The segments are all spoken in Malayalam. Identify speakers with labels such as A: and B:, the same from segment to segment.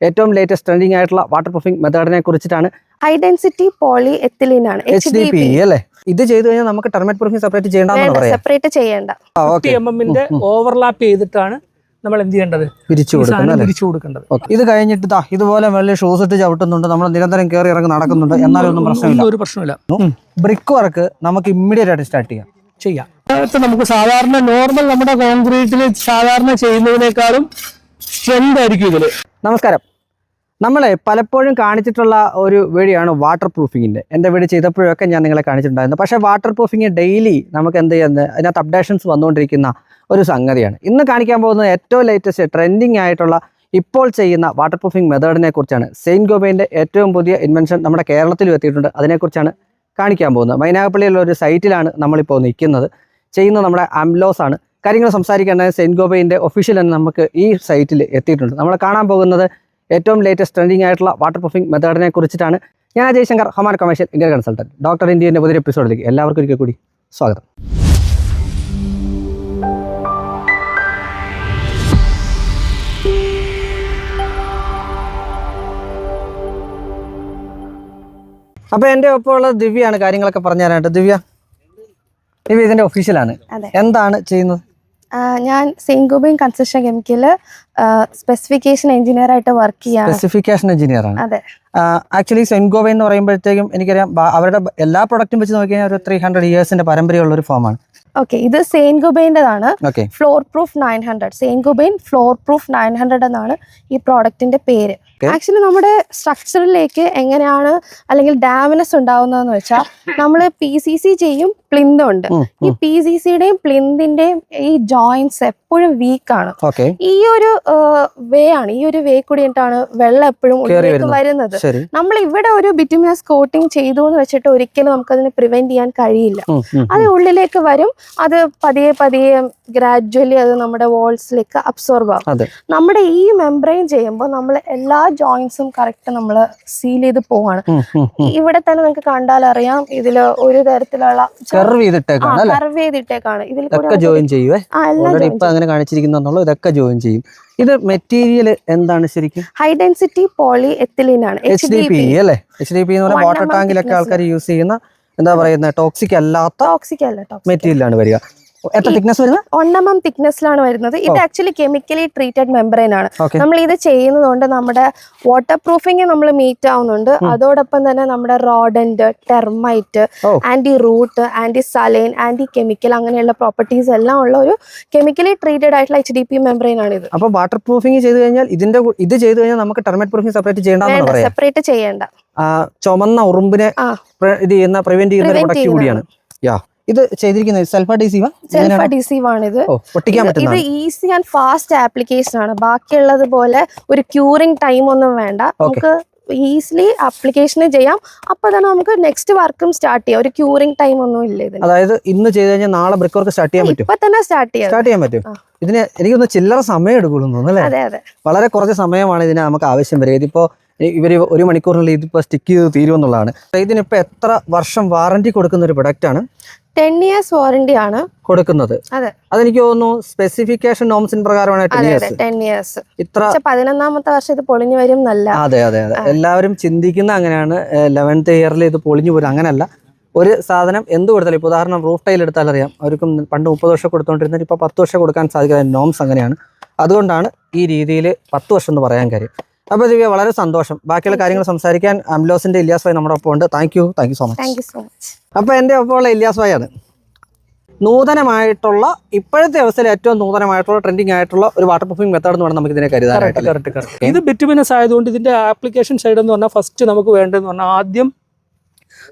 A: ഏറ്റവും ലേറ്റസ്റ്റ് ട്രെൻഡിങ് ആയിട്ടുള്ള വാട്ടർ പ്രൂഫിംഗ് മെത്തേഡിനെ കുറിച്ചിട്ടാണ്
B: ഹൈ ഡെൻസിറ്റി പോളി എത്തിലീൻ ആണ്
A: എച്ച് ഡി പി അല്ലേ? ഇത് ചെയ്തു കഴിഞ്ഞാൽ നമുക്ക് ടെർമേറ്റ് പ്രൂഫിംഗ് സെപ്പറേറ്റ് ചെയ്യേണ്ട. പറയാം
B: സെപ്പറേറ്റ് ചെയ്യേണ്ട
C: എമ്മിന്റെ ഓവർലാപ്പ് ചെയ്തിട്ടാണ് നമ്മൾ എന്ത് ചെയ്യേണ്ടത്?
A: പിരിച്ചു
C: കൊടുക്കണം
A: കൊടുക്കുന്നത്
C: പിരിച്ചു കൊടുക്കേണ്ടത്.
A: ഇത് കഴിഞ്ഞിട്ട് ദാ ഇതുപോലെ വലിയ ഷൂസ് ഇട്ട് ചവിട്ടുന്നുണ്ട്. നമ്മൾ നിരന്തരം കയറി ഇറങ്ങി നടക്കുന്നുണ്ട്. എന്നാലും ഒന്നും പ്രശ്നമില്ല.
C: ഒരു പ്രശ്നമില്ല.
A: ബ്രിക്ക് വർക്ക് നമുക്ക് ഇമ്മീഡിയറ്റ് ആയിട്ട് സ്റ്റാർട്ട് ചെയ്യാം.
C: ചെയ്യാം. നമുക്ക് സാധാരണ നോർമൽ നമ്മുടെ കോൺക്രീറ്റിൽ സാധാരണ ചെയ്യുന്നതിനേക്കാളും സ്ട്രെങ്ത് ആയിരിക്കും ഇതിൽ.
A: നമസ്കാരം. നമ്മളെ പലപ്പോഴും കാണിച്ചിട്ടുള്ള ഒരു വീഡിയോയാണ് വാട്ടർ പ്രൂഫിങ്ങിന്റെ എന്റെ വീട് ചെയ്തപ്പോഴൊക്കെ ഞാൻ നിങ്ങളെ കാണിച്ചിട്ടുണ്ടായിരുന്നു. പക്ഷേ വാട്ടർ പ്രൂഫിങ് ഡെയിലി നമുക്ക് എന്ത് ചെയ്യുന്നത് അതിനകത്ത് അപ്ഡേഷൻസ് വന്നുകൊണ്ടിരിക്കുന്ന ഒരു സംഗതിയാണ്. ഇന്ന് കാണിക്കാൻ പോകുന്നത് ഏറ്റവും ലേറ്റസ്റ്റ് ട്രെൻഡിങ് ആയിട്ടുള്ള ഇപ്പോൾ ചെയ്യുന്ന വാട്ടർ പ്രൂഫിംഗ് മെത്തേഡിനെ കുറിച്ചാണ്. സെയിന്റ് ഗോബൈന്റെ ഏറ്റവും പുതിയ ഇൻവെൻഷൻ നമ്മുടെ കേരളത്തിലും എത്തിയിട്ടുണ്ട്. അതിനെക്കുറിച്ചാണ് കാണിക്കാൻ പോകുന്നത്. മൈനാഗപ്പള്ളിയിലുള്ള ഒരു സൈറ്റിലാണ് നമ്മളിപ്പോൾ നിൽക്കുന്നത്. ചെയ്യുന്നത് നമ്മുടെ അംലോസ് ആണ്. കാര്യങ്ങൾ സംസാരിക്കേണ്ടത് സെയിന്റ് ഗോബൈന്റെ ഒഫീഷ്യൽ തന്നെ നമുക്ക് ഈ സൈറ്റിൽ എത്തിയിട്ടുണ്ട്. നമ്മൾ കാണാൻ പോകുന്നത് ഏറ്റവും ലേറ്റസ്റ്റ് ട്രെൻഡിങ് ആയിട്ടുള്ള വാട്ടർ പ്രൂഫിംഗ് മെത്തേഡിനെ കുറിച്ചിട്ടാണ് ഞാൻ അജയ് ശങ്കർ ഹൊമാൻ കൊമേഴ്ഷ്യൽ ഇന്ത്യൻ കൺസൾട്ടന്റ് ഡോക്ടർ ഇന്ത്യന്റെ പുതിയ എപ്പിസോഡിലേക്ക് എല്ലാവർക്കും ഒരിക്കൽ കൂടി സ്വാഗതം. അപ്പോൾ എന്റെ ഒപ്പം ഉള്ള ദിവ്യയാണ് കാര്യങ്ങളൊക്കെ പറഞ്ഞു തരാനായിട്ട്. ദിവ്യ ദിവ്യ ഇതിന്റെ ഒഫീഷ്യലാണ് എന്താണ് ചെയ്യുന്നത്?
B: ഞാൻ Saint Gobain construction chemical specification engineer ആയിട്ട് വർക്ക് ചെയ്യാം
A: സ്പെസിഫിക്കേഷൻ എഞ്ചിനീയർ ആണ്.
B: അതെ.
A: ആക്ച്വലി സെയിന്റ് ഗോവ എന്ന് പറയുമ്പോഴത്തേക്കും എനിക്കറിയാം അവരുടെ എല്ലാ പ്രൊഡക്റ്റും വെച്ച് നോക്കിക്കഴിഞ്ഞാൽ ഒരു ത്രീ ഹൺഡ്രഡ് ഇയേഴ്സിന്റെ പരമ്പരയുള്ള ഒരു ഫോമാണ്
B: ഓക്കെ ഇത് Saint
A: ഗുബൈന്റെതാണ്
B: floor proof nine hundred Saint Gobain floor proof nine hundred എന്നാണ് ഈ പ്രോഡക്റ്റിന്റെ പേര്. ആക്ച്വലി നമ്മുടെ സ്ട്രക്ചറിലേക്ക് എങ്ങനെയാണ് അല്ലെങ്കിൽ ഡാമിനസ് ഉണ്ടാവുന്നതെന്ന് വെച്ചാൽ നമ്മൾ പി സി സി ചെയ്യും പ്ലിന്തും ഉണ്ട്. ഈ പി സി സിയുടെയും പ്ലിന്തിന്റെയും ഈ ജോയിന്റ്സ് എപ്പോഴും വീക്ക്
A: ആണ്.
B: ഈ ഒരു വേ ആണ് ഈ ഒരു വേ കൂടിയിട്ടാണ് വെള്ളം എപ്പോഴും ഉള്ളിലേക്ക്
A: വരുന്നത്.
B: നമ്മൾ ഇവിടെ ഒരു ബിറ്റുമിനസ് കോട്ടിംഗ് ചെയ്തു എന്ന് വെച്ചിട്ട് ഒരിക്കലും നമുക്ക് അതിനെ പ്രിവെന്റ് ചെയ്യാൻ കഴിയില്ല. അത് ഉള്ളിലേക്ക് വരും. അത് പതിയെ പതിയെ ഗ്രാജുവലി അത് നമ്മുടെ വോൾസിലേക്ക് അബ്സോർബ്
A: ആകും.
B: നമ്മുടെ ഈ മെംബ്രെയിൻ ചെയ്യുമ്പോൾ നമ്മൾ എല്ലാ ജോയിന്റ്സും കറക്റ്റ് നമ്മൾ സീൽ ചെയ്ത് പോവാണ്. ഇവിടെ തന്നെ നിങ്ങൾക്ക് കണ്ടാൽ അറിയാം ഇതിൽ ഒരു തരത്തിലുള്ള
A: കർവ് ചെയ്തിട്ടേക്കാണ്
B: കർവ് ചെയ്തിട്ടേക്കാണ്. ഇതിൽ
A: ജോയിൻ ചെയ്യുവേ? ഇപ്പൊ അങ്ങനെ ഇതൊക്കെ ജോയിൻ ചെയ്യും. ഇത് മെറ്റീരിയൽ എന്താണ് ശരിക്കും?
B: ഹൈ ഡെൻസിറ്റി പോളി എത്തിലീൻ ആണ്
A: എച്ച് ഡി പി അല്ലേ? എച്ച് ഡി പി എന്ന് പറഞ്ഞാൽ വാട്ടർ ടാങ്കിലൊക്കെ ആൾക്കാർ യൂസ് ചെയ്യുന്ന എന്താ പറയുന്നത് ടോക്സിക് അല്ലാത്ത മെറ്റീരിയലാണ് വരിക. എത്ര തിക്നെസ് വരുന്നത്?
B: എം തിക്നെസ്സിലാണ് വരുന്നത്. ഇത് ആക്ച്വലി കെമിക്കലി ട്രീറ്റഡ് മെമ്പറൈൻ ആണ്. നമ്മൾ ഇത് ചെയ്യുന്നത് കൊണ്ട് നമ്മുടെ വാട്ടർ പ്രൂഫിംഗ് നമ്മൾ മീറ്റ് ആവുന്നുണ്ട്. അതോടൊപ്പം തന്നെ നമ്മുടെ rodent termite anti root anti saline anti chemical അങ്ങനെയുള്ള പ്രോപ്പർട്ടീസ് എല്ലാം ഉള്ള ഒരു കെമിക്കലി ട്രീറ്റഡ് ആയിട്ടുള്ള എച്ച് ഡി പി മെമ്പറൈൻ ആണ് ഇത്.
A: അപ്പൊ വാട്ടർ പ്രൂഫിംഗ് ചെയ്ത് കഴിഞ്ഞാൽ ഇതിന്റെ ഇത് ചെയ്ത് കഴിഞ്ഞാൽ നമുക്ക് ടെർമൈറ്റ് പ്രൂഫിംഗ് സെപ്പറേറ്റ് ചെയ്യേണ്ട
B: സെപ്പറേറ്റ് ചെയ്യേണ്ട.
A: ചുമന്ന ഉറുമ്പിനെ. ഇത് ചെയ്യുന്ന പ്രിവെന്റ് ചെയ്യുന്ന പ്രൊഡക്റ്റ് കൂടിയാണ്. യാ. ഇത് ചെയ്തിരിക്കുന്നത് സെൽഫ് അഡീസീവ്
B: സെൽഫ് അഡീസീവ് ആണ് ഇത്
A: ഒട്ടിക്കാൻ
B: ഇത് ഇത് ഈസി ആൻഡ് ഫാസ്റ്റ് ആപ്ലിക്കേഷൻ ആണ്. ബാക്കിയുള്ളത് പോലെ ഒരു ക്യൂറിംഗ് ടൈം ഒന്നും വേണ്ട. നമുക്ക് ഈസിലി ആപ്ലിക്കേഷൻ ചെയ്യാം. അപ്പൊ തന്നെ നമുക്ക് നെക്സ്റ്റ് വർക്കും സ്റ്റാർട്ട് ചെയ്യാം. ഒരു ക്യൂറിംഗ് ടൈം ഒന്നും ഇല്ല ഇതിന്
A: അതായത് ഇന്ന് ചെയ്ത് കഴിഞ്ഞാൽ നാളെ ബ്രിക്ക് വർക്ക് സ്റ്റാർട്ട് ചെയ്യാൻ പറ്റും.
B: ഇപ്പൊ തന്നെ സ്റ്റാർട്ട് ചെയ്യാം.
A: സ്റ്റാർട്ട് ചെയ്യാൻ പറ്റും. ഇതിന് എനിക്കൊന്ന് ചില്ലറ സമയം എടുക്കുള്ളൂ തോന്നുന്നു അല്ലേ?
B: അതെ അതെ.
A: വളരെ കുറച്ച് സമയമാണ് ഇതിന് നമുക്ക് ആവശ്യം വരിക. ഇതിപ്പോ ഇവർ ഒരു മണിക്കൂറിനുള്ളിൽ ഇതിപ്പോ സ്റ്റിക്ക് ചെയ്ത് തീരുമെന്നുള്ളതാണ്. ഇതിനിപ്പോ എത്ര വർഷം വാറന്റി കൊടുക്കുന്ന ഒരു പ്രൊഡക്റ്റ് ആണ്.
B: ടെൻ ഇയേഴ്സ് വാറന്റി ആണ്.
A: കൊടുക്കുന്നത്.
B: അതെ.
A: അതെനിക്ക് തോന്നുന്നു സ്പെസിഫിക്കേഷൻ നോംസിന് പ്രകാരമാണ് ടെൻ ഇയേഴ്സ് ഇത്ര
B: പതിനൊന്നാമത്തെ വർഷം ഇത് പൊളിഞ്ഞു വരും എന്നല്ല.
A: അതെ അതെ അതെ. എല്ലാവരും ചിന്തിക്കുന്ന അങ്ങനെയാണ്. ലെവൻത്ത് ഇയറിൽ ഇത് പൊളിഞ്ഞു പോരും. അങ്ങനെയല്ല ഒരു സാധനം എന്ത് കൊടുത്താലും ഇപ്പോൾ ഉദാഹരണം റൂഫ് ടൈൽ എടുത്താൽ അറിയാം. അവർക്കും പണ്ട് മുപ്പത് വർഷം കൊടുത്തുകൊണ്ടിരുന്നത് ഇപ്പോൾ പത്ത് വർഷം കൊടുക്കാൻ സാധിക്കുന്ന നോംസ് അങ്ങനെയാണ്. അതുകൊണ്ടാണ് ഈ രീതിയിൽ പത്ത് വർഷം എന്ന് പറയാൻ കാര്യം. അപ്പോൾ ദിവ്യ വളരെ സന്തോഷം. ബാക്കിയുള്ള കാര്യങ്ങൾ സംസാരിക്കാൻ അംലോസിന്റെ ഇല്യാസ് ഭായ് നമ്മുടെ ഒപ്പം ഉണ്ട് thank you thank you so much
B: thank you so much
A: അപ്പോൾ എന്റെ ഒപ്പമുള്ള ഇല്യാസ് ഭായ് ആണ് നൂതനമായിട്ടുള്ള ഇപ്പോഴത്തെ അവസ്ഥയിൽ ഏറ്റവും നൂതനമായിട്ടുള്ള ട്രെൻഡിങ് ആയിട്ടുള്ള ഒരു വാട്ടർ പ്രൂഫിംഗ് മെത്തേഡ് എന്ന് പറഞ്ഞാൽ നമുക്ക് ഇതിനെ കരുതാനായിട്ട്
C: ഇത് ബിറ്റുമിനസ് ആയതുകൊണ്ട് ഇതിന്റെ ആപ്ലിക്കേഷൻ സൈഡ് എന്ന് പറഞ്ഞാൽ ഫസ്റ്റ് നമുക്ക് വേണ്ടതെന്ന് പറഞ്ഞാൽ ആദ്യം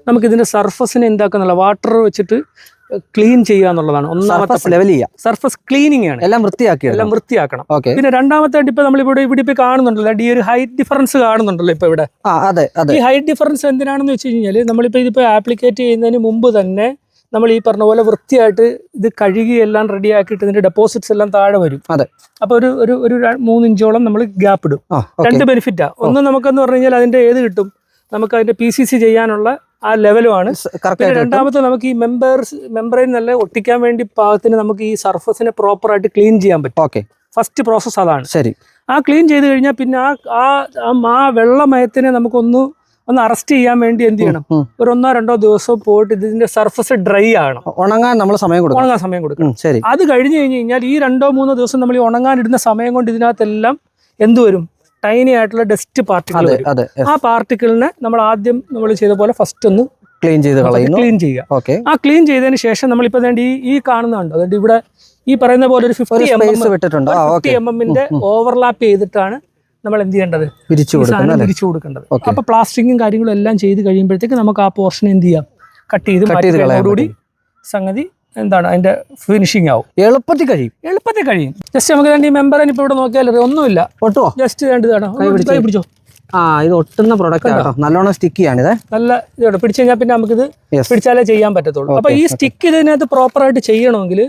C: നമുക്ക് ഇതിന്റെ സർഫസിനെ എന്താക്കുന്നുള്ള വാട്ടർ വെച്ചിട്ട് ക്ലീൻ ചെയ്യുക എന്നുള്ളതാണ്. ഒന്നാമത്തെ
A: സർഫസ് ലെവൽ ചെയ്യുക.
C: സർഫസ് ക്ലീനിങ് ആണ്.
A: എല്ലാം വൃത്തിയാക്കി
C: എല്ലാം വൃത്തിയാക്കണം. പിന്നെ രണ്ടാമത്തായിട്ട് ഇപ്പൊ നമ്മളിവിടെ ഇവിടെ ഇപ്പൊ കാണുന്നുണ്ടല്ലോ ഈ ഒരു ഹൈറ്റ് ഡിഫറൻസ് കാണുന്നുണ്ടല്ലോ ഇപ്പൊ ഇവിടെ. ഈ ഹൈറ്റ് ഡിഫറൻസ് എന്തിനാണെന്ന് വെച്ച് കഴിഞ്ഞാൽ നമ്മളിപ്പോ ഇതിപ്പോ ആപ്ലിക്കേറ്റ് ചെയ്യുന്നതിന് മുമ്പ് തന്നെ നമ്മൾ ഈ പറഞ്ഞ പോലെ വൃത്തിയായിട്ട് ഇത് കഴുകി എല്ലാം റെഡിയാക്കിയിട്ട് ഇതിന്റെ ഡെപ്പോസിറ്റ്സ് എല്ലാം താഴെ വരും.
A: അതെ.
C: അപ്പൊ ഒരു ഒരു ഒരു മൂന്നിഞ്ചോളം നമ്മൾ ഗ്യാപ്പ് ഇടും. രണ്ട് ബെനിഫിറ്റാ ഒന്ന് നമുക്കെന്ന് പറഞ്ഞു കഴിഞ്ഞാൽ അതിന്റെ ഏത് കിട്ടും? നമുക്ക് അതിന്റെ പി സി സി ചെയ്യാനുള്ള ആ ലെവലുമാണ്. രണ്ടാമത്തെ നമുക്ക് ഈ മെമ്പേഴ്സ് മെമ്പറിൽ നല്ല ഒട്ടിക്കാൻ വേണ്ടി പാകത്തിന് നമുക്ക് ഈ സർഫസിനെ പ്രോപ്പർ ആയിട്ട് ക്ലീൻ ചെയ്യാൻ പറ്റും.
A: ഓക്കെ
C: ഫസ്റ്റ് പ്രോസസ്സ് അതാണ്.
A: ശരി.
C: ആ ക്ലീൻ ചെയ്ത് കഴിഞ്ഞാൽ പിന്നെ ആ ആ ആ- ആ വെള്ളമയത്തിനെ നമുക്കൊന്ന് ഒന്ന് അറസ്റ്റ് ചെയ്യാൻ വേണ്ടി എന്ത് ചെയ്യണം? ഒരു ഒന്നോ രണ്ടോ ദിവസം പോയിട്ട് ഇതിന്റെ സർഫസ് ഡ്രൈ ആണ്
A: ഉണങ്ങാൻ നമ്മൾ സമയം കൊടുക്കും
C: ഉണങ്ങാൻ സമയം കൊടുക്കണം.
A: ശരി.
C: അത് കഴിഞ്ഞ് കഴിഞ്ഞ് കഴിഞ്ഞാൽ ഈ രണ്ടോ മൂന്നോ ദിവസം നമ്മൾ ഈ ഉണങ്ങാനിടുന്ന സമയം കൊണ്ട് ഇതിനകത്തെല്ലാം എന്ത് വരും? ടൈനി ആയിട്ടുള്ള ഡസ്റ്റ് പാർട്ടിക്കിൾ ആ പാർട്ടിക്കിളിനെ നമ്മൾ ആദ്യം നമ്മൾ ചെയ്ത പോലെ ഫസ്റ്റ് ഒന്ന്
A: ക്ലീൻ ചെയ്ത് കളയുന്നു.
C: ക്ലീൻ ചെയ്യുക.
A: ഓക്കെ
C: ആ ക്ലീൻ ചെയ്തതിന് ശേഷം നമ്മളിപ്പോ ദേ ഈ ഈ കാണുന്നുണ്ട് അതുകൊണ്ട് ഇവിടെ ഈ പറയുന്ന പോലെ ഒരു ഫിഫ്റ്റി എം
A: സ്പേസ് വിട്ടിട്ടുണ്ട്.
C: ഫിഫ്റ്റി എം എമ്മിന്റെ ഓവർലാപ്പ് ചെയ്തിട്ടാണ് നമ്മൾ എന്ത് ചെയ്യേണ്ടത്?
A: പിരിച്ചു
C: കൊടുക്കേണ്ടത്. അപ്പൊ പ്ലാസ്റ്റിക്കും കാര്യങ്ങളും എല്ലാം ചെയ്ത് കഴിയുമ്പോഴത്തേക്ക് നമുക്ക് ആ പോർഷൻ എന്ത് ചെയ്യാം? കട്ട് ചെയ്ത്
A: കളയാൻ
C: സംഗതി എന്താണ് അതിന്റെ ഫിനിഷിങ് ആവും.
A: എളുപ്പത്തിൽ കഴിയും.
C: എളുപ്പത്തിൽ കഴിയും. ജസ്റ്റ് നമുക്ക് രണ്ട് ഈ മെമ്പറിന് ഇപ്പോൾ ഇവിടെ നോക്കിയാൽ ഒന്നുമില്ല.
A: ഒട്ടോ
C: ജസ്റ്റ് വേണ്ടതാണ്
A: കൈ പിടിച്ചോ. ആ ഇത് ഒട്ടുന്ന പ്രൊഡക്റ്റ് ആട്ടോ. നല്ലോണം സ്റ്റിക്ക് ചെയ്യാണിത്
C: നല്ല ഇതാണ് പിടിച്ചു കഴിഞ്ഞാൽ പിന്നെ നമുക്കിത് പിടിച്ചാലേ ചെയ്യാൻ പറ്റത്തുള്ളൂ. അപ്പൊ ഈ സ്റ്റിക്ക് ഇതിനകത്ത് പ്രോപ്പറായിട്ട് ചെയ്യണമെങ്കിൽ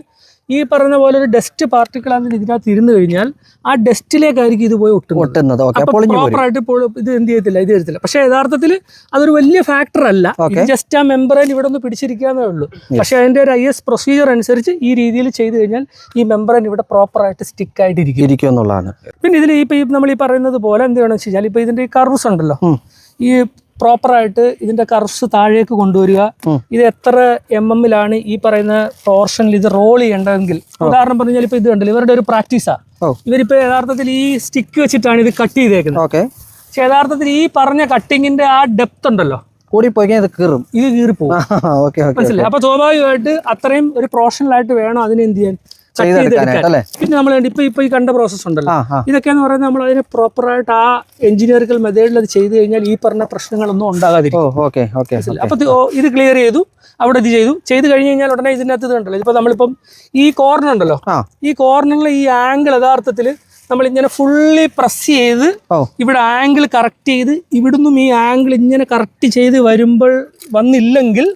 C: ഈ പറഞ്ഞ പോലെ ഒരു ഡസ്റ്റ് പാർട്ടിക്കിൾ ആണ് ഇതിനകത്ത് ഇരുന്ന് കഴിഞ്ഞാൽ ആ ഡസ്റ്റിലേക്കായിരിക്കും ഇത് പോയി ഒട്ടുന്നത്. പ്രോപ്പറായിട്ട് ഇത് എന്ത് ചെയ്യത്തില്ല ഇത് ചെയ്യത്തില്ല പക്ഷേ യഥാർത്ഥത്തിൽ അതൊരു വലിയ ഫാക്ടർ അല്ല. ജസ്റ്റ് ആ മെമ്പറൈൻ ഇവിടെ ഒന്ന് പിടിച്ചിരിക്കാന്നേ ഉള്ളൂ. പക്ഷെ അതിന്റെ ഒരു ഐ എസ് പ്രൊസീജിയർ അനുസരിച്ച് ഈ രീതിയിൽ ചെയ്തു കഴിഞ്ഞാൽ ഈ മെമ്പറൈൻ ഇവിടെ പ്രോപ്പറായിട്ട് സ്റ്റിക്ക് ആയിട്ട് ഇരിക്കും
A: എന്നുള്ളതാണ്.
C: പിന്നെ ഇതിൽ ഇപ്പൊ നമ്മൾ ഈ പറയുന്നത് പോലെ എന്ത് വേണമെന്ന് വെച്ച് കഴിഞ്ഞാൽ ഇപ്പൊ ഇതിന്റെ ഈ കർവ്സ് ഉണ്ടല്ലോ. ഈ പ്രോപ്പറായിട്ട് ഇതിന്റെ കർവ്സ് താഴേക്ക് കൊണ്ടുവരിക. ഇത് എത്ര എം എമ്മിലാണ് ഈ പറയുന്ന പോർഷനിൽ ഇത് റോൾ ചെയ്യേണ്ടതെങ്കിൽ. ഉദാഹരണം പറഞ്ഞാൽ ഇപ്പൊ ഇത് കണ്ടില്ല? ഇവരുടെ ഒരു പ്രാക്ടീസാ. ഇവരിപ്പോ യഥാർത്ഥത്തിൽ ഈ സ്റ്റിക്ക് വെച്ചിട്ടാണ് ഇത് കട്ട് ചെയ്തേക്കുന്നത്.
A: ഓക്കെ.
C: പക്ഷെ യഥാർത്ഥത്തിൽ ഈ പറഞ്ഞ കട്ടിങ്ങിന്റെ ആ ഡെപ്ത് ഉണ്ടല്ലോ.
A: കൂടി പോയി ഇത് കീറും.
C: ഇത് കീറിപ്പോകും
A: ഓക്കെ
C: മനസ്സിലായി? അപ്പൊ സ്വാഭാവികമായിട്ട് അത്രയും ഒരു പ്രൊഫഷണൽ ആയിട്ട് വേണം അതിനെന്ത് ചെയ്യാൻ?
A: ചെയ്തെടുക്കാനായിട്ട്
C: പിന്നെ നമ്മൾ ഇപ്പൊ ഇപ്പൊ ഈ കണ്ട പ്രോസസ് ഉണ്ടല്ലോ. ഇതൊക്കെ എന്ന് പറയുന്നത് നമ്മൾ അതിനെ പ്രോപ്പറായിട്ട് ആ എഞ്ചിനീയറിക്കൽ മെത്തേഡിൽ അത് ചെയ്തു കഴിഞ്ഞാൽ ഈ പറഞ്ഞ പ്രശ്നങ്ങളൊന്നും ഉണ്ടാകാതിരിക്കും. അപ്പൊ ഇത് ക്ലിയർ ചെയ്തു. അവിടെ ഇത് ചെയ്തു. ചെയ്ത് കഴിഞ്ഞ് കഴിഞ്ഞാൽ ഉടനെ ഇതിനകത്ത് ഇത് ഉണ്ടല്ലോ ഇപ്പൊ നമ്മളിപ്പം ഈ കോർണർ ഉണ്ടല്ലോ. ഈ കോർണറിലെ ഈ ആംഗിൾ യഥാർത്ഥത്തിൽ നമ്മൾ ഇങ്ങനെ ഫുള്ളി പ്രസ് ചെയ്ത് ഇവിടെ ആംഗിൾ കറക്റ്റ് ചെയ്ത് ഇവിടുന്നും ഈ ആംഗിൾ ഇങ്ങനെ കറക്റ്റ് ചെയ്ത് വരുമ്പോൾ വന്നില്ലെങ്കിൽ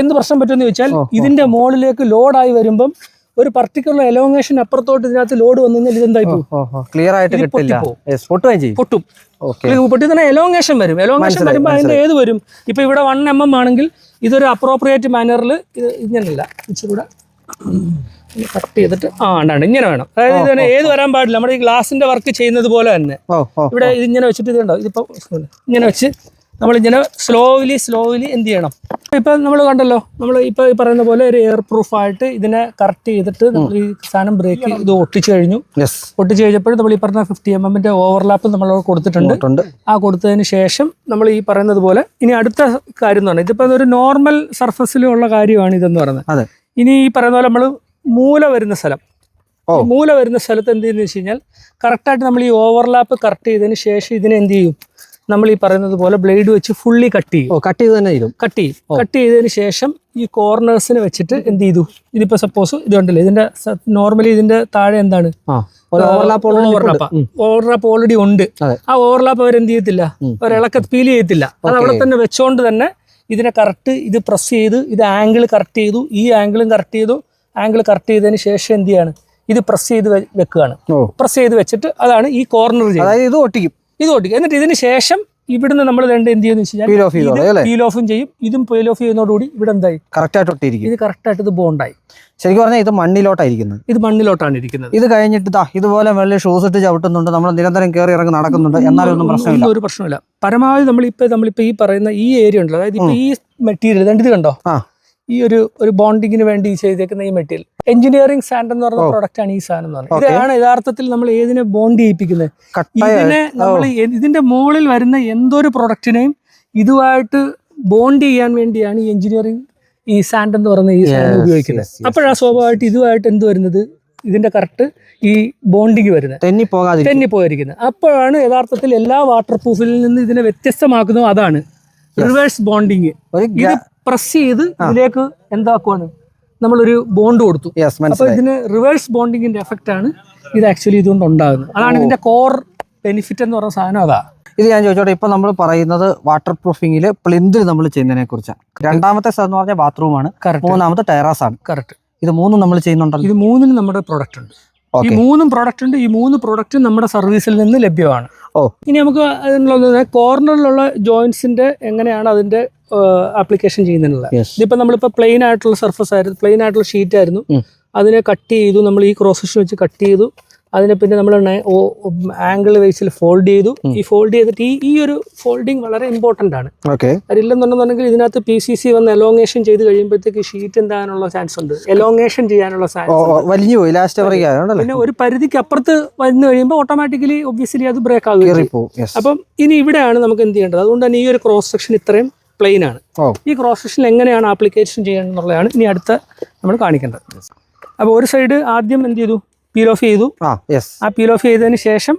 C: എന്ത് പ്രശ്നം പറ്റുമെന്ന് ചോദിച്ചാൽ. ഇതിന്റെ മുകളിലേക്ക് ലോഡായി വരുമ്പം ഒരു പർട്ടിക്കുലർ എലോങ്ങേഷൻ അപ്പുറത്തോട്ട് ഇതിനകത്ത് ലോഡ് വന്നു കഴിഞ്ഞാൽ ഇതെന്തായി പോകും
A: ക്ലിയർ ആയിട്ട് കിട്ടില്ല.
C: പൊട്ടും. പൊട്ടി തന്നെ എലോങ്ങേഷൻ വരും. എലോങ്ങേഷൻ വരുമ്പോൾ അതിന്റെ ഏത് വരും? ഇപ്പൊ ഇവിടെ വൺ എം എം ആണെങ്കിൽ ഇതൊരു അപ്രോപ്രിയേറ്റ് മാനറിൽ ഇത് ഇങ്ങനല്ല ഇച്ചിരി കൂടെ കട്ട് ചെയ്തിട്ട് ആ ഉണ്ടാണ്ട് ഇങ്ങനെ വേണം. അതായത് ഇതിനെ ഏത് വരാൻ പാടില്ല. നമ്മുടെ ഈ ഗ്ലാസിന്റെ വർക്ക് ചെയ്യുന്നത് പോലെ തന്നെ.
A: ഇവിടെ ഇത്
C: ഇവിടെ ഇതിങ്ങനെ വെച്ചിട്ട് ഉണ്ടാവും ഇതിപ്പോ ഇങ്ങനെ വെച്ച് നമ്മളിങ്ങനെ സ്ലോലി സ്ലോലി എന്ത് ചെയ്യണം? ഇപ്പൊ നമ്മൾ കണ്ടല്ലോ നമ്മൾ ഇപ്പൊ ഈ പറയുന്ന പോലെ ഒരു എയർ പ്രൂഫായിട്ട് ഇതിനെ കറക്റ്റ് ചെയ്തിട്ട് നമ്മൾ ഈ സാധനം ബ്രേക്ക് ഇത് ഒട്ടിച്ചു കഴിഞ്ഞു. ഒട്ടിച്ചു കഴിഞ്ഞപ്പോൾ നമ്മൾ ഈ പറഞ്ഞ ഫിഫ്റ്റി എം എമ്മിന്റെ ഓവർലാപ്പ് നമ്മൾ കൊടുത്തിട്ടുണ്ട്. ആ കൊടുത്തതിന് ശേഷം നമ്മൾ ഈ പറയുന്നത് പോലെ ഇനി അടുത്ത കാര്യം എന്ന് പറഞ്ഞാൽ ഇതിപ്പോൾ ഒരു നോർമൽ സർഫസിലുള്ള കാര്യമാണ് ഇതെന്ന് പറയുന്നത്.
A: അതെ.
C: ഇനി ഈ പറയുന്ന പോലെ നമ്മൾ മൂല വരുന്ന സ്ഥലം. ഈ മൂല വരുന്ന സ്ഥലത്ത് എന്ത് ചെയ്യുന്നത് വെച്ച് കഴിഞ്ഞാൽ കറക്റ്റായിട്ട് നമ്മൾ ഈ ഓവർലാപ്പ് കറക്റ്റ് ചെയ്തതിന് ശേഷം ഇതിനെ എന്ത് ചെയ്യും? നമ്മൾ ഈ പറയുന്നത് പോലെ ബ്ലേഡ് വെച്ച് ഫുള്ളി കട്ട് ചെയ്യും.
A: കട്ട് ചെയ്ത് തന്നെ ചെയ്യും.
C: കട്ട് ചെയ്യും. കട്ട് ചെയ്തതിന് ശേഷം ഈ കോർണേഴ്സിന് വെച്ചിട്ട് എന്ത് ചെയ്തു? ഇതിപ്പോ സപ്പോസ് ഇത് ഉണ്ടല്ലോ ഇതിന്റെ നോർമലി ഇതിന്റെ താഴെ എന്താണ്?
A: ഓവർലാപ്പ്
C: ഓവർലാപ്പ് ഓവർലാപ്പ് ഓൾറെഡി ഉണ്ട്. ആ ഓവർലാപ്പ് അവർ എന്ത് ചെയ്യത്തില്ല ഇളക്ക ഫീൽ ചെയ്യത്തില്ല. അത് അവിടെ തന്നെ വെച്ചോണ്ട് തന്നെ ഇതിനെ കറക്റ്റ് ഇത് പ്രസ് ചെയ്ത് ഇത് ആംഗിൾ കറക്റ്റ് ചെയ്തു. ഈ ആംഗിളും കറക്റ്റ് ചെയ്തു. ആംഗിൾ കറക്റ്റ് ചെയ്തതിന് ശേഷം എന്ത് ചെയ്യാണ്? ഇത് പ്രസ് ചെയ്ത് വെക്കുകയാണ്. പ്രസ് ചെയ്ത് വെച്ചിട്ട് അതാണ് ഈ കോർണർ
A: അതായത് ഇത് ഒട്ടിക്കും.
C: ഇത് ഓടിക്കും എന്നിട്ട് ഇതിന് ശേഷം ഇവിടുന്ന് നമ്മൾ രണ്ട് എന്ത് ചെയ്യുന്ന പീൽ ഓഫും ചെയ്യും. ഇതും പീൽ ഓഫ് ചെയ്യുന്നതോടുകൂടി ഇവിടെ എന്തായി?
A: കറക്റ്റ് ആയിട്ട് ഒട്ടിയിരിക്കും.
C: ഇത് കറക്റ്റായിട്ട് ഇത് ബോണ്ടായി
A: ശരിക്കും പറഞ്ഞാൽ ഇത് മണ്ണിലോട്ടായിരിക്കുന്നത്.
C: ഇത് മണ്ണിലോട്ടാണ് ഇരിക്കുന്നത്.
A: ഇത് കഴിഞ്ഞിട്ട് ദാ ഇതുപോലെ വെള്ളം ഷൂസ് ഇട്ട് ചവിട്ടുന്നുണ്ട്. നമ്മൾ നിരന്തരം കയറി ഇറങ്ങി നടക്കുന്നുണ്ട്. എന്നാലും ഒന്നും പ്രശ്നമില്ല.
C: ഒരു പ്രശ്നമില്ല. പരമാവധി നമ്മളിപ്പോ നമ്മളിപ്പോ ഈ പറയുന്ന ഈ ഏരിയ ഉണ്ടല്ലോ. അതായത് ഈ മെറ്റീരിയൽ ഇത് കണ്ടോ?
A: ആ.
C: ഈ ഒരു ഒരു ബോണ്ടിങ്ങിന് വേണ്ടി ചെയ്തേക്കുന്ന ഈ മെറ്റീരിയൽ. എഞ്ചിനീയറിംഗ് സാൻഡ് എന്ന് പറഞ്ഞ പ്രൊഡക്റ്റ് ആണ് ഈ സാധനം എന്ന് പറയുന്നത്. ഇതാണ് യഥാർത്ഥത്തിൽ നമ്മൾ ഏതിനെ ബോണ്ട് ചെയ്യിപ്പിക്കുന്നത്? ഇതിനെ നമ്മൾ ഇതിന്റെ മുകളിൽ വരുന്ന എന്തൊരു പ്രൊഡക്റ്റിനെയും ഇതുമായിട്ട് ബോണ്ട് ചെയ്യാൻ വേണ്ടിയാണ് ഈ എഞ്ചിനീയറിംഗ് ഈ സാൻഡ് എന്ന് പറയുന്ന ഈ സാധനം ഉപയോഗിക്കുന്നത്. അപ്പോഴാണ് സ്വാഭാവികമായിട്ട് ഇതുമായിട്ട് എന്ത് വരുന്നത്? ഇതിന്റെ കറക്റ്റ് ഈ ബോണ്ടിങ് വരുന്നത്.
A: തെന്നി പോകാതെ
C: തെന്നി പോയിരിക്കുന്നത്. അപ്പോഴാണ് യഥാർത്ഥത്തിൽ എല്ലാ വാട്ടർ പ്രൂഫിൽ നിന്ന് ഇതിനെ വ്യത്യസ്തമാക്കുന്നതും. അതാണ്. റിവേഴ്സ് ബോണ്ടിങ് ഇത് പ്രസ് ചെയ്ത് ഇതിലേക്ക് എന്താക്കുവാണ്? നമ്മളൊരു ബോണ്ട് കൊടുത്തു. അപ്പൊ ഇതിന് റിവേഴ്സ് ബോണ്ടിങ്ങിന്റെ എഫക്റ്റ് ആണ് ഇത് ആക്ച്വലി ഇതുകൊണ്ട് ഉണ്ടാകുന്നത് അതാണ് ഇതിന്റെ കോർ ബെനിഫിറ്റ് എന്ന് പറഞ്ഞ സാധനം അതാ.
A: ഇത് ഞാൻ ചോദിച്ചോട്ടെ ഇപ്പൊ നമ്മൾ പറയുന്നത് വാട്ടർ പ്രൂഫിംഗിൽ പ്ലിന്തിൽ നമ്മൾ ചെയ്യുന്നതിനെ കുറിച്ചാണ് രണ്ടാമത്തെ സ്ഥലം എന്ന് പറഞ്ഞാൽ ബാത്റൂമാണ് മൂന്നാമത്തെ ടെറാസ് ആണ്.
C: കറക്റ്റ്
A: ഇത് മൂന്നും നമ്മൾ ചെയ്യുന്നുണ്ടല്ലോ.
C: ഇത് മൂന്നിന് നമ്മുടെ പ്രൊഡക്റ്റ് ഉണ്ട്. ഈ മൂന്നും പ്രൊഡക്റ്റ് ഉണ്ട്. ഈ മൂന്ന് പ്രോഡക്റ്റും നമ്മുടെ സർവീസിൽ നിന്ന് ലഭ്യമാണ്.
A: ഓ.
C: ഇനി നമുക്ക് അതിനുള്ളത് കോർണറിലുള്ള ജോയിന്റ്സിന്റെ എങ്ങനെയാണ് അതിന്റെ ആപ്ലിക്കേഷൻ ചെയ്യുന്നതിനുള്ള
A: യെസ്
C: ഇതിപ്പോ നമ്മളിപ്പോ പ്ലെയിൻ ആയിട്ടുള്ള സർഫസ് ആയിരുന്നു പ്ലെയിൻ ആയിട്ടുള്ള ഷീറ്റ് ആയിരുന്നു. അതിനെ കട്ട് ചെയ്തു നമ്മൾ ഈ ക്രോസ് വെച്ച് കട്ട് ചെയ്തു. അതിനെ പിന്നെ നമ്മൾ ആംഗിൾ വൈസിൽ ഫോൾഡ് ചെയ്തു. ഈ ഫോൾഡ് ചെയ്തിട്ട് ഈ ഈ ഒരു ഫോൾഡിങ് വളരെ ഇമ്പോർട്ടന്റ് ആണ്.
A: ഓക്കെ.
C: അതില്ലെന്നുണ്ടെന്നുണ്ടെങ്കിൽ ഇതിനകത്ത് പി സി സി വന്ന് എലോങ്ങേഷൻ ചെയ്ത് കഴിയുമ്പോഴത്തേക്ക് ഷീറ്റ് എന്താകാനുള്ള ചാൻസ് ഉണ്ട്. എലോങ്ങേഷൻ ചെയ്യാനുള്ള
A: സാധ്യത
C: ചാൻസ്
A: വലിഞ്ഞു പോയി ലാസ്റ്റ്
C: പിന്നെ ഒരു പരിധിക്ക് അപ്പുറത്ത് വന്നു കഴിയുമ്പോൾ ഓട്ടോമാറ്റിക്കലി ഒബ്വിയസ്ലി അത് ബ്രേക്ക് ആകും അപ്പം ഇനി ഇവിടെയാണ് നമുക്ക് എന്ത് ചെയ്യേണ്ടത്? അതുകൊണ്ട് തന്നെ ഈ ഒരു ക്രോസ് സെക്ഷൻ ഇത്രയും പ്ലെയിൻ ആണ്. ഈ ക്രോസ് സെക്ഷൻ എങ്ങനെയാണ് ആപ്ലിക്കേഷൻ ചെയ്യേണ്ടതെന്നുള്ളതാണ് ഇനി അടുത്ത നമ്മൾ കാണിക്കേണ്ടത്. അപ്പോൾ ഒരു സൈഡ് ആദ്യം എന്ത് ചെയ്തു? പീൽ ഓഫ് ചെയ്തു.
A: ആ
C: പീൽ ഓഫ് ചെയ്തതിന് ശേഷം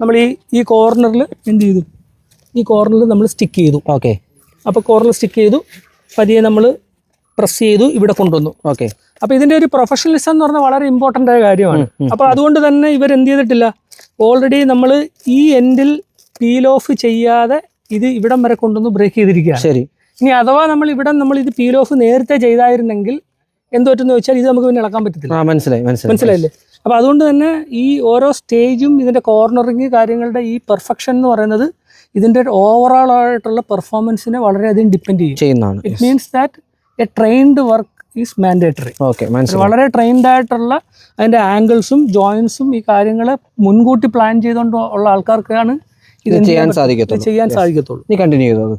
C: നമ്മൾ ഈ ഈ കോർണറിൽ എന്ത് ചെയ്തു? ഈ കോർണറിൽ നമ്മൾ സ്റ്റിക്ക് ചെയ്തു.
A: ഓക്കെ
C: അപ്പോൾ കോർണർ സ്റ്റിക്ക് ചെയ്തു. പതിയെ നമ്മൾ പ്രസ് ചെയ്തു ഇവിടെ കൊണ്ടുവന്നു.
A: ഓക്കെ
C: അപ്പോൾ ഇതിന്റെ ഒരു പ്രൊഫഷണലിസം എന്ന് പറഞ്ഞാൽ വളരെ ഇമ്പോർട്ടന്റ് ആയ കാര്യമാണ്. അപ്പോൾ അതുകൊണ്ട് തന്നെ ഇവർ എന്ത് ചെയ്തിട്ടില്ല? ഓൾറെഡി നമ്മൾ ഈ എൻഡിൽ പീൽ ഓഫ് ചെയ്യാതെ ഇത് ഇവിടം വരെ കൊണ്ടുവന്ന് ബ്രേക്ക് ചെയ്തിരിക്കുക
A: ശരി.
C: ഇനി അഥവാ നമ്മൾ ഇവിടെ നമ്മൾ ഇത് പീൽ ഓഫ് നേരത്തെ ചെയ്തായിരുന്നെങ്കിൽ എന്ത് പറ്റുമെന്ന് വെച്ചാൽ ഇത് നമുക്ക് പിന്നെ ഇളക്കാൻ പറ്റത്തില്ല.
A: മനസ്സിലായി മനസ്സിലായി
C: മനസ്സിലായില്ലേ? അപ്പോൾ അതുകൊണ്ട് തന്നെ ഈ ഓരോ സ്റ്റേജും ഇതിന്റെ കോർണറിങ് കാര്യങ്ങളുടെ ഈ പെർഫെക്ഷൻ എന്ന് പറയുന്നത് ഇതിന്റെ ഓവറോൾ ആയിട്ടുള്ള പെർഫോമൻസിനെ വളരെയധികം ഡിപ്പെൻഡ് ചെയ്യും.
A: ചെയ്യുന്നതാണ്.
C: It means that a trained work is mandatory
A: okay
C: വളരെ ട്രെയിൻഡ് ആയിട്ടുള്ള അതിന്റെ ആംഗിൾസും ജോയിൻസും ഈ കാര്യങ്ങളെ മുൻകൂട്ടി പ്ലാൻ ചെയ്തുകൊണ്ട് ഉള്ള ആൾക്കാർക്കാണ്
A: ഇത് ചെയ്യാൻ സാധിക്കത്തുള്ളൂ.
C: ചെയ്യാൻ സാധിക്കത്തുള്ളൂ.
A: നീ കണ്ടിന്യൂ ചെയ്തു അത്?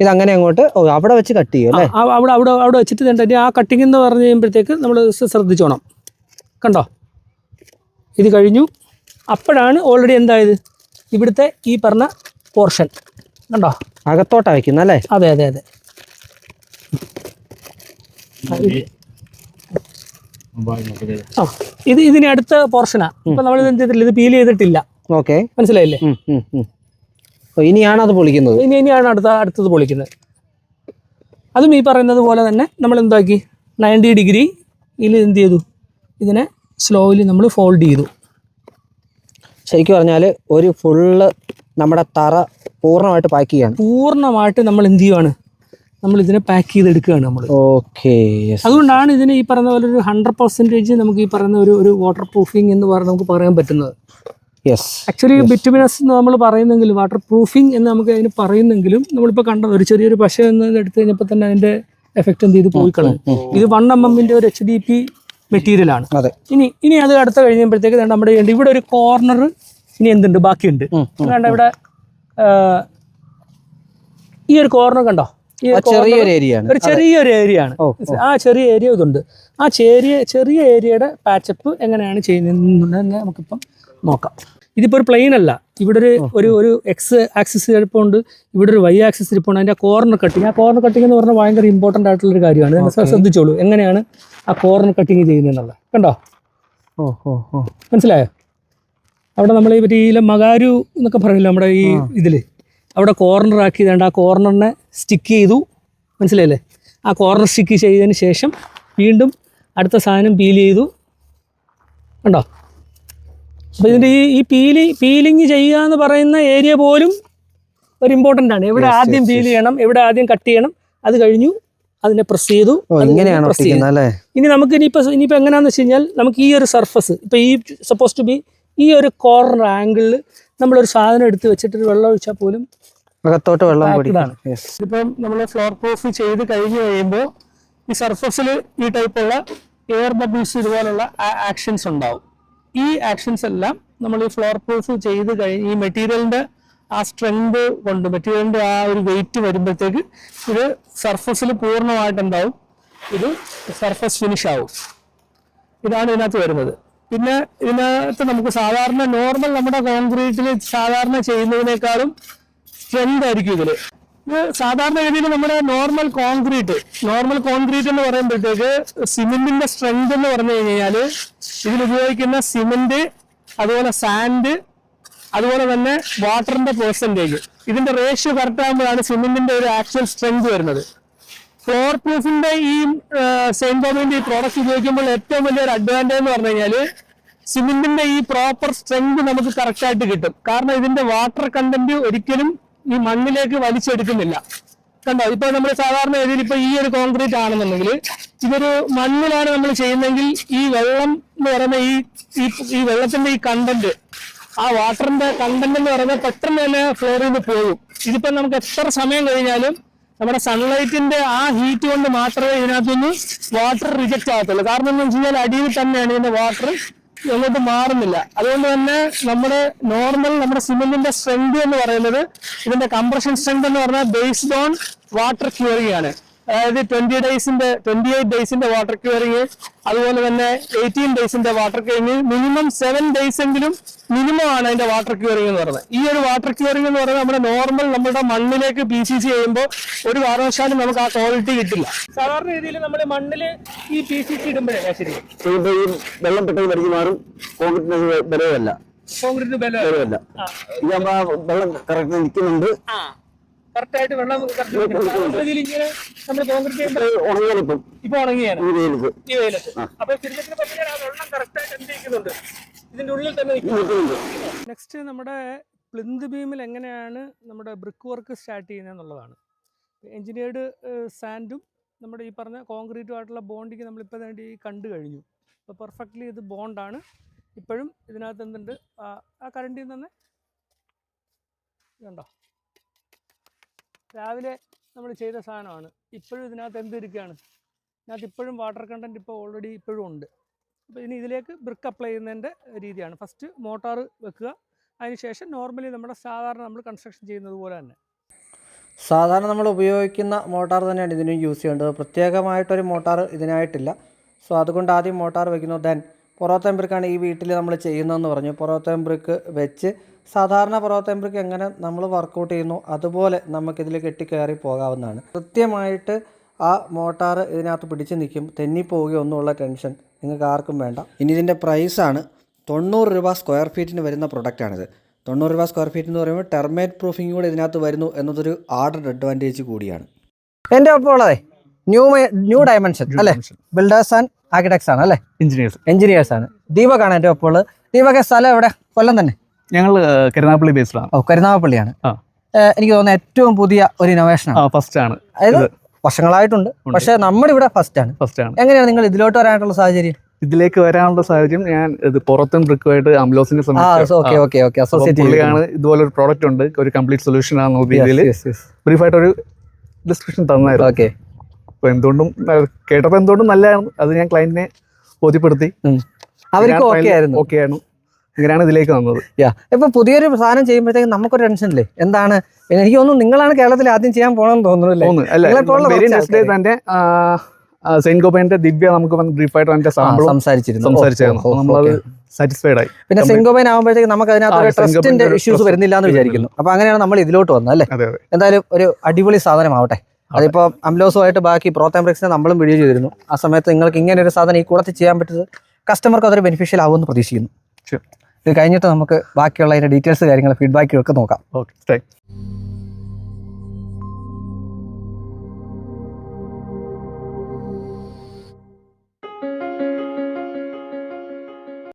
A: ഇത് അങ്ങനെ അങ്ങോട്ട് ഓ അവിടെ വെച്ച് കട്ട് ചെയ്യും അല്ലേ?
C: അവിടെ അവിടെ അവിടെ വെച്ചിട്ട് തന്നെ ആ കട്ടിങ് എന്ന് പറഞ്ഞു കഴിയുമ്പോഴത്തേക്ക് നമ്മൾ ശ്രദ്ധിച്ചോണം. കണ്ടോ? ഇത് കഴിഞ്ഞു. അപ്പോഴാണ് ഓൾറെഡി എന്തായത്? ഇവിടുത്തെ ഈ പറഞ്ഞ പോർഷൻ കണ്ടോ?
A: അകത്തോട്ടാ വയ്ക്കുന്ന അല്ലേ?
C: അതെ അതെ അതെ. ആ ഇത്. ഇതിന് അടുത്ത പോർഷനാ ഇപ്പൊ നമ്മൾ ഇത് എന്ത് ചെയ്തിട്ടില്ല? ഇത് പീൽ ചെയ്തിട്ടില്ല.
A: ഓക്കെ.
C: മനസ്സിലായില്ലേ?
A: ഇനിയാണ് അത് പൊളിക്കുന്നത്.
C: ഇനി ഇനിയാണ് അടുത്ത അടുത്തത് പൊളിക്കുന്നത്. അതും ഈ പറയുന്നത് പോലെ തന്നെ നമ്മൾ എന്താക്കി? നയന്റി ഡിഗ്രി ഇതിൽ എന്ത് ചെയ്തു? ഇതിനെ സ്ലോലി നമ്മൾ ഫോൾഡ് ചെയ്തു.
A: ശരിക്കും പറഞ്ഞാൽ ഒരു ഫുള്ള് നമ്മുടെ തറ പൂർണമായിട്ട് പാക്ക് ചെയ്യാണ്
C: പൂർണമായിട്ട് നമ്മൾ എന്ത് ചെയ്യുവാണ്? നമ്മൾ ഇതിനെ പാക്ക് ചെയ്തെടുക്കുകയാണ് നമ്മൾ
A: ഓക്കെ
C: അതുകൊണ്ടാണ് ഇതിന് ഈ പറയുന്ന പോലെ ഒരു ഹൺഡ്രഡ് പെർസെന്റേജ് നമുക്ക് ഈ പറയുന്ന ഒരു ഒരു വാട്ടർ പ്രൂഫിങ് എന്ന് പറഞ്ഞ് നമുക്ക് പറയാൻ പറ്റുന്നത്.
A: യെസ്
C: ആക്ച്വലി ബിറ്റുമിനസ് എന്ന് നമ്മൾ പറയുന്നെങ്കിലും വാട്ടർ പ്രൂഫിങ് എന്ന് നമുക്ക് അതിന് പറയുന്നെങ്കിലും നമ്മളിപ്പോൾ കണ്ടത് ഒരു ചെറിയൊരു പശ എന്ന് എടുത്തു കഴിഞ്ഞപ്പോൾ തന്നെ അതിന്റെ എഫക്റ്റ് എന്ത് ചെയ്ത്? പോയി കളഞ്ഞു. ഇത് വൺ എം എമ്മിന്റെ ഒരു എച്ച് ഡി പി മെറ്റീരിയലാണ്
A: അതെ.
C: ഇനി ഇനി അത് അടുത്ത കഴിഞ്ഞപ്പോഴത്തേക്ക് നമ്മുടെ ഇവിടെ ഒരു കോർണർ ഇനി എന്തുണ്ട്? ബാക്കിയുണ്ട്. കണ്ട ഇവിടെ ഈ ഒരു കോർണർ കണ്ടോ?
A: ചെറിയൊരു ഏരിയ
C: ഒരു ചെറിയൊരു ഏരിയ ആണ്. ആ ചെറിയ ഏരിയ ഇതുണ്ട്. ആ ചെറിയ ചെറിയ ഏരിയയുടെ പാച്ചപ്പ് എങ്ങനെയാണ് ചെയ്യുന്നത് നമുക്കിപ്പം നോക്കാം. ഇതിപ്പോൾ ഒരു പ്ലെയിൻ അല്ല. ഇവിടെ ഒരു ഒരു ഒരു എക്സ് ആക്സിസ് ഇരിപ്പുണ്ട്. ഇവിടെ ഒരു വൈ ആക്സിസ് ഇരിപ്പുണ്ട്. അതിന്റെ കോർണർ കട്ടിങ് ആ കോർണർ കട്ടിങ് എന്ന് പറഞ്ഞാൽ ഭയങ്കര ഇമ്പോർട്ടന്റ് ആയിട്ടുള്ള ഒരു കാര്യമാണ് ശ്രദ്ധിച്ചോളൂ. എങ്ങനെയാണ് ആ കോർണർ കട്ടിങ് ചെയ്യുന്നതെന്നുള്ളത് കണ്ടോ?
A: ഓ ഓ ഓ
C: മനസ്സിലായോ? അവിടെ നമ്മൾ ഈ ഈ മകാരു എന്നൊക്കെ പറയില്ല നമ്മുടെ ഈ ഇതിൽ അവിടെ കോർണർ ആക്കി ഇതാണ്ട് ആ കോർണറിനെ സ്റ്റിക്ക് ചെയ്തു. മനസ്സിലായില്ലേ? ആ കോർണർ സ്റ്റിക്ക് ചെയ്തതിന് ശേഷം വീണ്ടും അടുത്ത സാധനം പീൽ ചെയ്തു. കണ്ടോ? അപ്പോൾ ഇതിന്റെ ഈ ഈ പീലി പീലിങ് ചെയ്യുക എന്ന് പറയുന്ന ഏരിയ പോലും ഒരു ഇമ്പോർട്ടന്റ് ആണ്. എവിടെ ആദ്യം പീൽ ചെയ്യണം എവിടെ ആദ്യം കട്ട് ചെയ്യണം അത് കഴിഞ്ഞു അതിനെ പ്രസ് ചെയ്തു
A: ഇങ്ങനെയാണ്
C: ചെയ്തു.
A: ഒട്ടിക്കുന്നത്
C: ഇനി നമുക്ക് ഇനിയിപ്പോൾ ഇനിയിപ്പോൾ എങ്ങനെയാണെന്ന് വെച്ച് കഴിഞ്ഞാൽ നമുക്ക് ഈ ഒരു സർഫസ് ഇപ്പോൾ ഈ സപ്പോസ് ടു ബി ഈ ഒരു കോർണർ ആംഗിളിൽ നമ്മളൊരു സാധനം എടുത്ത് വെച്ചിട്ട് ഒരു വെള്ളം ഒഴിച്ചാൽ പോലും
A: അകത്തോട്ട് വെള്ളം യെസ്
C: ഇപ്പം നമ്മൾ ഫ്ലോർ പ്രൂഫ് ചെയ്ത് കഴിഞ്ഞ് കഴിയുമ്പോൾ ഈ സർഫസിൽ ഈ ടൈപ്പുള്ള എയർ ബബിൾസ് ഇതുപോലുള്ള ആക്ഷൻസ് ഉണ്ടാവും. ഈ ആക്ഷൻസ് എല്ലാം നമ്മൾ ഈ ഫ്ലോർ പ്രൂഫ് ചെയ്ത് കഴിഞ്ഞ് ഈ മെറ്റീരിയലിന്റെ ആ സ്ട്രെങ്ത് കൊണ്ട് മെറ്റീരിയലിന്റെ ആ ഒരു വെയിറ്റ് വരുമ്പോഴത്തേക്ക് ഇത് സർഫസിൽ പൂർണമായിട്ട് എന്താവും ഇത് സർഫസ് ഫിനിഷ് ആവും. ഇതാണ് ഇതിനകത്ത് വരുന്നത്. പിന്നെ ഇതിനകത്ത് നമുക്ക് സാധാരണ നോർമൽ നമ്മുടെ കോൺക്രീറ്റിൽ സാധാരണ ചെയ്യുന്നതിനേക്കാളും സ്ട്രെങ്ത് ആയിരിക്കും ഇതിൽ. സാധാരണ രീതിയിൽ നമ്മുടെ നോർമൽ കോൺക്രീറ്റ് നോർമൽ കോൺക്രീറ്റ് എന്ന് പറയുമ്പോഴത്തേക്ക് സിമെന്റിന്റെ സ്ട്രെങ്ത് എന്ന് പറഞ്ഞു കഴിഞ്ഞാൽ ഇതിൽ ഉപയോഗിക്കുന്ന സിമെന്റ് അതുപോലെ സാൻഡ് അതുപോലെ തന്നെ വാട്ടറിന്റെ പെർസെന്റേജ് ഇതിന്റെ റേഷ്യോ കറക്റ്റ് ആകുമ്പോഴാണ് സിമെന്റിന്റെ ഒരു ആക്ച്വൽ സ്ട്രെങ്ത് വരുന്നത്. ഫ്ലോർ പ്രൂഫിന്റെ ഈ സെയിം ബോമിന്റെ ഈ പ്രോഡക്റ്റ് ഉപയോഗിക്കുമ്പോൾ ഏറ്റവും വലിയൊരു അഡ്വാന്റേജ് എന്ന് പറഞ്ഞു കഴിഞ്ഞാൽ സിമെന്റിന്റെ ഈ പ്രോപ്പർ സ്ട്രെങ്ത് നമുക്ക് കറക്റ്റ് ആയിട്ട് കിട്ടും. കാരണം ഇതിന്റെ വാട്ടർ കണ്ടന്റ് ഒരിക്കലും ഈ മണ്ണിലേക്ക് വലിച്ചെടുക്കുന്നില്ല. കണ്ടോ? ഇപ്പൊ നമ്മൾ സാധാരണ രീതിയിൽ ഇപ്പൊ ഈ ഒരു കോൺക്രീറ്റ് ആണെന്നുണ്ടെങ്കിൽ ഇതൊരു മണ്ണിലാണ് നമ്മൾ ചെയ്യുന്നതെങ്കിൽ ഈ വെള്ളം എന്ന് പറയുന്ന ഈ ഈ- വെള്ളത്തിന്റെ ഈ കണ്ടന്റ് ആ വാട്ടറിന്റെ കണ്ടന്റ് എന്ന് പറയുന്നത് പെട്ടെന്ന് തന്നെ ഫ്ലോറിൽ നിന്ന് പോകും. ഇതിപ്പോ നമുക്ക് എത്ര സമയം കഴിഞ്ഞാലും നമ്മുടെ സൺലൈറ്റിന്റെ ആ ഹീറ്റ് കൊണ്ട് മാത്രമേ ഇതിനകത്തുനിന്ന് വാട്ടർ റിജക്റ്റ് ആകത്തുള്ളൂ. കാരണം എന്താണെന്ന് വെച്ച് കഴിഞ്ഞാൽ അടിയിൽ തന്നെയാണ് ഇതിന്റെ വാട്ടർ അങ്ങോട്ട് മാറുന്നില്ല. അതുകൊണ്ട് തന്നെ നമ്മുടെ നോർമൽ നമ്മുടെ സിമെന്റിന്റെ സ്ട്രെങ്ത് എന്ന് പറയുന്നത് ഇതിന്റെ കംപ്രഷൻ സ്ട്രെങ്ത് എന്ന് പറഞ്ഞാൽ ബേസ്ഡ് ഓൺ വാട്ടർ ക്യൂറിംഗ് ആണ്. അതായത് ട്വന്റി ഡേയ്സിന്റെ ട്വന്റി എയ്റ്റ് ഡേയ്സിന്റെ വാട്ടർ ക്യൂറിങ് അതുപോലെ തന്നെ eighteen ഡേയ്സിന്റെ water curing minimum seven days എങ്കിലും മിനിമം ആണ് അതിന്റെ വാട്ടർ ക്യൂറിങ് എന്ന് പറയുന്നത്. ഈ ഒരു വാട്ടർ ക്യൂറിങ് എന്ന് പറയുന്നത് നമ്മുടെ നോർമൽ നമ്മുടെ മണ്ണിലേക്ക് പി സി സി ചെയ്യുമ്പോൾ ഒരു കാരണവശാലും നമുക്ക് ആ ക്വാളിറ്റി കിട്ടില്ല. സാധാരണ രീതിയിൽ നമ്മുടെ മണ്ണിൽ ഈ പി സി സി ഇടുമ്പോഴേ ശരി?
D: വെള്ളം പെട്ടെന്ന് മാറും കോൺക്രീറ്റിന്
C: ബലമല്ല കോൺക്രീറ്റിന്
D: ബലമല്ല ഇത് നമ്മൾ വെള്ളം കറക്റ്റ് നിൽക്കുന്നുണ്ട്.
C: കറക്റ്റ് ആയിട്ട് വെള്ളം ഇങ്ങനെ നമ്മൾ കോൺക്രീറ്റ് ചെയ്യുമ്പോൾ ഇപ്പൊ ഉണങ്ങിയാണ്.
D: ഈ വെയിലത്ത്
C: ഈ വെയിലത്ത് അപ്പൊ ചുരുക്കത്തിന് പറഞ്ഞാൽ ആ വെള്ളം എന്ത് ചെയ്യുന്നുണ്ട്? ഇതിന്റെ ഉള്ളിൽ തന്നെ
D: നിൽക്കുന്നുണ്ട്.
C: നെക്സ്റ്റ് നമ്മുടെ പ്ലിന്ത് ബീമിൽ എങ്ങനെയാണ് നമ്മുടെ ബ്രിക്ക് വർക്ക് സ്റ്റാർട്ട് ചെയ്യുന്നത് എന്നുള്ളതാണ്. എഞ്ചിനീയർഡ് സാൻഡും നമ്മുടെ ഈ പറഞ്ഞ കോൺക്രീറ്റുമായിട്ടുള്ള ബോണ്ടിങ് നമ്മളിപ്പോൾ വേണ്ടി കണ്ടു കഴിഞ്ഞു. അപ്പോൾ പെർഫെക്റ്റ്ലി ഇത് ബോണ്ടാണ് ഇപ്പോഴും ഇതിനകത്ത് എന്തുണ്ട്? ആ- കറണ്ടിൽ നിന്ന് ഇതുണ്ടോ? രാവിലെ നമ്മൾ ചെയ്ത സാധനമാണ്. ഇപ്പോഴും ഇതിനകത്ത് എന്തിരിക്കുകയാണ്? ഇതിനകത്ത് ഇപ്പോഴും വാട്ടർ കണ്ടന്റ് ഇപ്പോൾ ഓൾറെഡി ഇപ്പോഴും ഉണ്ട്. അപ്പോൾ ഇനി ഇതിലേക്ക് ബ്രിക്ക് അപ്ലൈ ചെയ്യുന്നതിന്റെ രീതിയാണ്. ഫസ്റ്റ് മോട്ടാർ വെക്കുക. അതിനുശേഷം നോർമലി നമ്മുടെ സാധാരണ നമ്മൾ കൺസ്ട്രക്ഷൻ ചെയ്യുന്നത് പോലെ തന്നെ.
A: സാധാരണ നമ്മൾ ഉപയോഗിക്കുന്ന മോട്ടാർ തന്നെയാണ് ഇതിനും യൂസ് ചെയ്യേണ്ടത്. പ്രത്യേകമായിട്ടൊരു മോട്ടാർ ഇതിനായിട്ടില്ല. സോ അതുകൊണ്ട് ആദ്യം മോട്ടാർ വയ്ക്കുന്നു ദെൻ പൊറോത്തം ബ്രിക്കാണ് ഈ വീട്ടിൽ നമ്മൾ ചെയ്യുന്നതെന്ന് പറഞ്ഞു. പൊറോത്തേമ്പ്രിക്ക് വെച്ച് സാധാരണ പൊറോത്തേമ്പ്രിക്ക് എങ്ങനെ നമ്മൾ വർക്കൗട്ട് ചെയ്യുന്നു അതുപോലെ നമുക്കിതിൽ കെട്ടിക്കയറി പോകാവുന്നതാണ്. കൃത്യമായിട്ട് ആ മോട്ടാർ ഇതിനകത്ത് പിടിച്ച് നിൽക്കും. തെന്നിപ്പോവുകയോ ഒന്നുമുള്ള ടെൻഷൻ നിങ്ങൾക്ക് ആർക്കും വേണ്ട. ഇനി ഇതിന്റെ പ്രൈസാണ് തൊണ്ണൂറ് രൂപ സ്ക്വയർ ഫീറ്റിന് വരുന്ന പ്രൊഡക്റ്റാണിത് തൊണ്ണൂറ് രൂപ സ്ക്വയർ ഫീറ്റ് എന്ന് പറയുമ്പോൾ ടെർമേറ്റ് പ്രൂഫിംഗ് കൂടെ ഇതിനകത്ത് വരുന്നു എന്നതൊരു ആർഡർ അഡ്വാന്റേജ് കൂടിയാണ്. എന്റെ ഒപ്പം ഉള്ളതേ ന്യൂ ന്യൂ ഡയമെൻഷൻ അല്ലേ? ബിൽഡേഴ്സ് ആൻഡ് ആർക്കിടെക്ട്സ് ആണ് അല്ലേ?
E: എഞ്ചിനീയേഴ്സ്
A: എഞ്ചിനീയേഴ്സ് ആണ്. ദീപകാണ് എന്റെ ഒപ്പം ഉള്ളത്. ദീപക സ്ഥലം എവിടെ? കൊല്ലം തന്നെ?
E: ഞങ്ങൾ കരുനാഗപ്പള്ളി ബേസ്ഡ് ആണ്
A: ഓ കരുനാഗപ്പള്ളിയാണ്.
E: ആ.
A: എനിക്ക് തോന്നുന്ന ഏറ്റവും പുതിയ ഒരു ഇന്നോവേഷൻ ആണ്.
E: ഫസ്റ്റ് ആണ്.
A: അതായത് വർഷങ്ങളായിട്ടുണ്ട്. പക്ഷേ നമ്മുടെ ഇവിടെ ഫസ്റ്റ് ആണ്.
E: ഫസ്റ്റ് ആണ്.
A: എങ്ങനെയാണ് നിങ്ങൾ ഇതിലോട്ട് വരാനുള്ള സാഹചര്യം?
E: ഇതിലേക്ക് വരാനുള്ള സാഹചര്യം ഞാൻ ഇത് പുറത്തും ബ്രിക്കുമായിട്ട്
A: അസോസിയേറ്റ്
E: പുള്ളിയാണ് ഇതുപോലെ ഒരു പ്രോഡക്റ്റ് ഉണ്ട്. ഒരു കംപ്ലീറ്റ് സൊല്യൂഷൻ ആണെന്നുള്ള രീതിയിൽ ബ്രീഫായിട്ട് ഒരു ഡിസ്ക്രിപ്ഷൻ തന്നായിരുന്നു.
A: ഓക്കെ
E: അപ്പോൾ എന്തുകൊണ്ടും കേട്ടപ്പോ കേട്ടപ്പോൾ എന്തുകൊണ്ടും നല്ലതാണ്. അത് ഞാൻ ക്ലയന്റിനെ ബോധ്യപ്പെടുത്തി.
A: അവർക്ക് ഓക്കെ ആയിരുന്നു
E: ഓക്കെ ആണ് ഇങ്ങനെയാണ് ഇതിലേക്ക് വന്നത്.
A: യാ ഇപ്പൊ പുതിയൊരു സാധനം ചെയ്യുമ്പോഴത്തേക്ക് നമുക്കൊരു ടെൻഷൻ ഇല്ലേ? എന്താണ്? എനിക്ക് തോന്നുന്നു നിങ്ങളാണ് കേരളത്തിൽ ആദ്യം ചെയ്യാൻ പോകണമെന്ന് തോന്നുന്നു
E: തന്നെ സെയിന്റ് ഗോപേന്റെ ദിവ്യ നമുക്ക് ബ്രീഫായിട്ട് അതിന്റെ
A: സംസാരിച്ചിരുന്നു.
E: സംസാരിച്ചായിരുന്നു. നമ്മളത് സാറ്റിസ്ഫൈഡ് ആയി.
A: പിന്നെ സെങ്കോബൈൻ ആകുമ്പോഴത്തേക്ക് നമുക്ക് അതിനകത്ത് ട്രസ്റ്റിന്റെ ഇഷ്യൂസ് വരുന്നില്ല എന്ന് വിചാരിക്കുന്നു. അപ്പൊ അങ്ങനെയാണ് നമ്മൾ ഇതിലോട്ട് വന്നത് അല്ലേ? എന്തായാലും ഒരു അടിപൊളി സാധനമാവട്ടെ. അതിപ്പോ അംലോസുമായിട്ട് ബാക്കി പ്രോത്താംബ്രിക്സിനെ നമ്മളും വീഡിയോ ചെയ്തിരുന്നു. ആ സമയത്ത് നിങ്ങൾക്ക് ഇങ്ങനെ ഒരു സാധനം ഈ കൂടത്തിൽ ചെയ്യാൻ പറ്റുന്നത് കസ്റ്റമർക്ക് അതൊരു ബെനിഫിഷ്യൽ ആവുമെന്ന് പ്രതീക്ഷിക്കുന്നു. ഇത് കഴിഞ്ഞിട്ട് നമുക്ക് ബാക്കിയുള്ള അതിന്റെ ഡീറ്റെയിൽസ് കാര്യങ്ങൾ ഫീഡ്ബാക്കും ഒക്കെ നോക്കാം.
E: Okay thank